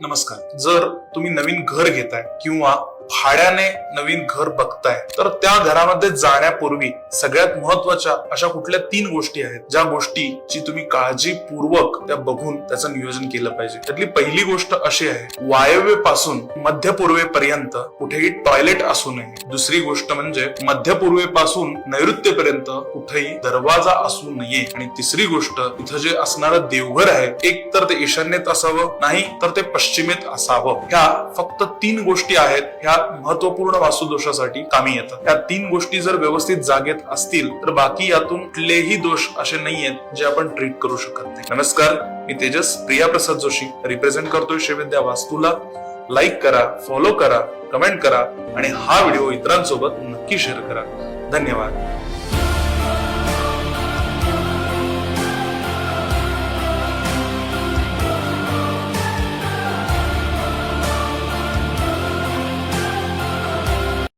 नमस्कार. जर तुम्ही नवीन घर घेताय किंवा भाड्याने नवीन घर बघताय. तर त्या घरामध्ये जाण्यापूर्वी सगळ्यात महत्त्वाच्या अशा कुठल्या तीन गोष्टी आहेत? ज्या गोष्टीची तुम्ही काळजीपूर्वक त्या बघून त्याचं नियोजन केलं पाहिजे. त्यातली पहिली गोष्ट अशी आहे वायव्यपासून मध्य पूर्वेपर्यंत कुठेही टॉयलेट असू नये. दुसरी गोष्ट म्हणजे मध्य पूर्वेपासून नैऋत्यपर्यंत कुठेही दरवाजा असू नये. आणि तिसरी गोष्ट इथं जे असणारं देवघर आहे एक तर ते ईशान्येत असावं नाही तर ते पश्चिमेत असावं. ह्या फक्त तीन गोष्टी आहेत ह्या महत्त्वपूर्ण वास्तुदोषासाठी कामी येतात. त्या तीन गोष्टी जर व्यवस्थित जागेत असतील तर बाकी यातून कुठलेही दोष असे नाहीयेत जे आपण ट्रीट करू शकत नाही. नमस्कार मी तेजस प्रिया प्रसाद जोशी. रिप्रेझेंट करतोय श्रीविद्या वास्तूला. लाईक करा फॉलो करा कमेंट करा आणि हा व्हिडिओ इतरांसोबत नक्की शेअर करा. धन्यवाद.